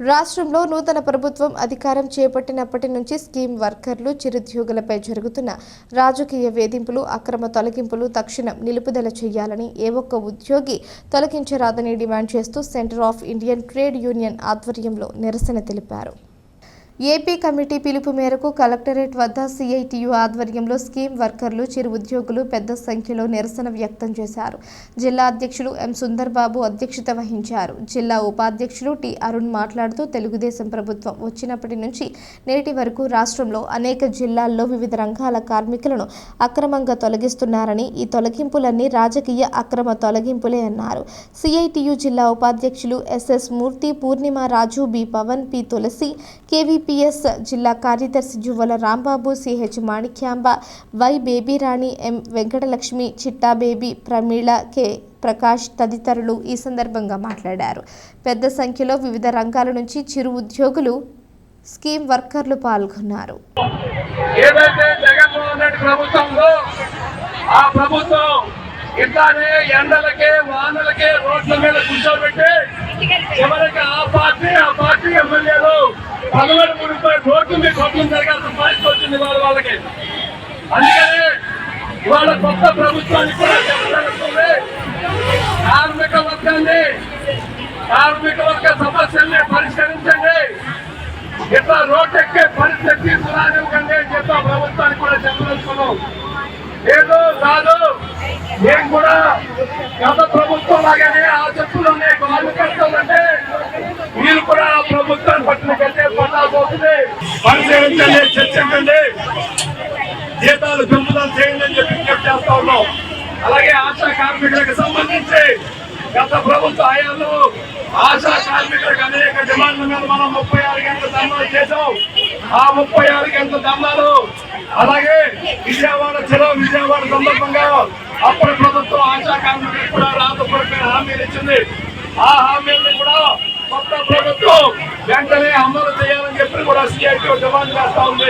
రాష్ట్రంలో నూతన ప్రభుత్వం అధికారం చేపట్టినప్పటి నుంచి స్కీమ్ వర్కర్లు చిరుద్యోగులపై జరుగుతున్న రాజకీయ వేధింపులు అక్రమ తొలగింపులు తక్షణం నిలుపుదల చేయాలని ఏ ఒక్క ఉద్యోగి తొలగించరాదని డిమాండ్ చేస్తూ centre of Indian trade union ఆధ్వర్యంలో నిరసన తెలిపారు. ఏపీ కమిటీ పిలుపు మేరకు కలెక్టరేట్ వద్ద సిఐటియు ఆధ్వర్యంలో స్కీమ్ వర్కర్లు చిరు ఉద్యోగులు పెద్ద సంఖ్యలో నిరసన వ్యక్తం చేశారు. జిల్లా అధ్యక్షులు ఎం సుందర్బాబు అధ్యక్షత వహించారు. జిల్లా ఉపాధ్యక్షులు టి అరుణ్ మాట్లాడుతూ తెలుగుదేశం ప్రభుత్వం వచ్చినప్పటి నుంచి నేటి వరకు రాష్ట్రంలో అనేక జిల్లాల్లో వివిధ రంగాల కార్మికులను అక్రమంగా తొలగిస్తున్నారని ఈ తొలగింపులన్నీ రాజకీయ అక్రమ తొలగింపులే అన్నారు. సిఐటియు జిల్లా ఉపాధ్యక్షులు S S Murthy Purnima Raju B Pavan P Tulasi KVPS జిల్లా కార్యదర్శి Juvvala Rambabu CH Manikyamba Y Babyrani M Venkatalakshmi Chitta Baby Pramila K Prakash తదితరులు ఈ సందర్భంగా మాట్లాడారు. పెద్ద సంఖ్యలో వివిధ రంగాల నుంచి చిరు ఉద్యోగులు స్కీమ్ వర్కర్లు పాల్గొన్నారు. ఆ ప్రభుత్వం ఇట్లానే ఎండలకే వానలకే రోడ్ల మీద కూర్చోబెట్టి చివరికి ఆ పార్టీ ఆ పార్టీ ఎమ్మెల్యేలు రోడ్డు మీ రోడ్ల జరగాల్సిన పరిస్థితి వచ్చింది వాళ్ళ వాళ్ళకి. అందుకని ఇవాళ కొత్త ప్రభుత్వానికి కూడా చెప్పాలనుకుంది కార్మిక వర్గాన్ని కార్మిక వర్గ సమస్యల్ని పరిష్కరించండి. ఇట్లా రోడ్డు ఎక్కే పరిస్థితి తీసుకురానివ్వకండి అని చెప్పి ఆ ప్రభుత్వానికి కూడా చెప్పదలుచుకున్నాం. ఏదో కాదు. నేను కూడా గత ప్రభుత్వం లాగానే ఆ చెప్పులు ఉన్నాయి. కట్టాలంటే అంటే పరిశీలించండి చర్చించండి జీతాలు పెంపుదలు చేయండి అని చెప్పి విజ్ఞప్తి చేస్తా ఉన్నాం. అలాగే ఆశా కార్మికులకు సంబంధించి గత ప్రభుత్వ హయాంలో ఆశా కార్మికులకు అనేక డిమాండ్ల మీద మనం ముప్పై ఆరు గంటల ధర్నాలు చేశాం. ఆ ముప్పై ఆరు గంటల ధర్నాలు అలాగే విజయవాడ చెరవ విజయవాడ సందర్భంగా అప్పటి ప్రభుత్వం ఆశా కార్మికులకు కూడా రాతపూర్వక హామీలు ఇచ్చింది. ఆ హామీలను కూడా కొత్త ప్రభుత్వం వెంటనే అమలు చేయాలి చెప్పి కూడా సిఐటి డిమాండ్ చేస్తా ఉంది.